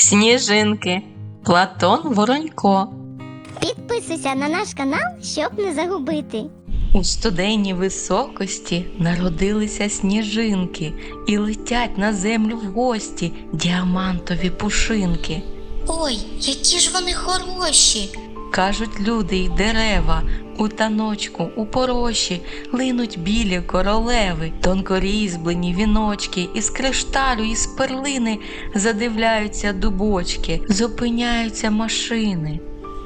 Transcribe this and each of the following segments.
Сніжинки. Платон Воронько. Підписуйся на наш канал, щоб не загубити. У студенній високості народилися сніжинки і летять на землю в гості діамантові пушинки. Ой, які ж вони хороші. Кажуть люди й дерева, у таночку, у пороші линуть білі королеви, тонкорізьблені віночки, із кришталю, із перлини задивляються дубочки, зупиняються машини.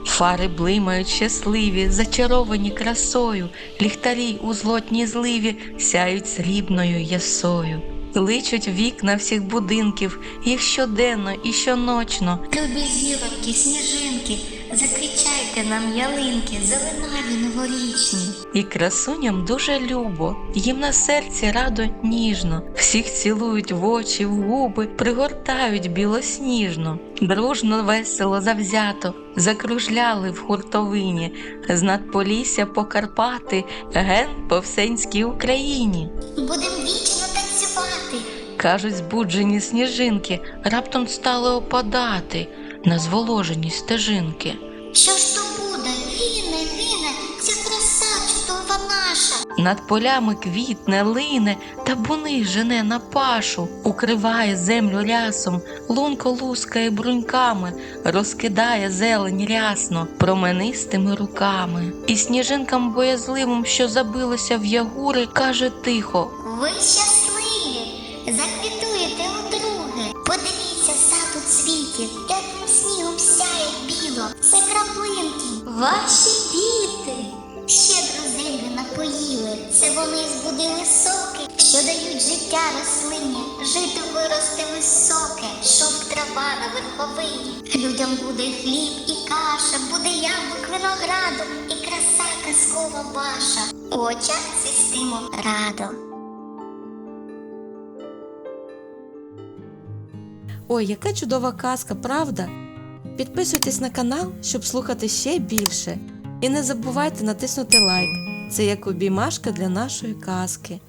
Фари блимають щасливі, зачаровані красою, ліхтарі у злотній зливі сяють срібною ясою. Кличуть вікна всіх будинків, їх щоденно і щоночно, Любі зірочки, сніжинки, закричайте нам ялинки, зеленаві новорічні. І красуням дуже любо, їм на серці радо ніжно, всіх цілують в очі, в губи, пригортають білосніжно, дружно, весело, завзято, закружляли в хуртовині, з надполісся по Карпати, ген по всенській Україні. Будем вічно танцювати. Кажуть, збуджені сніжинки раптом стали опадати на зволожені стежинки. Що ж то буде? Гине, гине, ця краса чудова наша. Над полями квітне, лине, та буни жене на пашу, укриває землю рясом, лунко лускає бруньками, розкидає зелень рясно, променистими руками. І сніжинкам боязливим, що забилося в ягури, каже тихо: Ви щасливі, заквітуєте удруге. Подивіться, сад цвіті, теплим снігом сяє біло. Це краплинки, ваші діти. Щедро землю напоїли, це вони збудили соки, що дають життя рослині, жито виросте високе, шовк трава на верховині. Людям буде хліб і каша, буде яблук винограду, і краса казкова ваша. Очах свістимо радо. Ой, яка чудова казка, правда? Підписуйтесь на канал, щоб слухати ще більше. І не забувайте натиснути лайк. Це як обіймашка для нашої казки.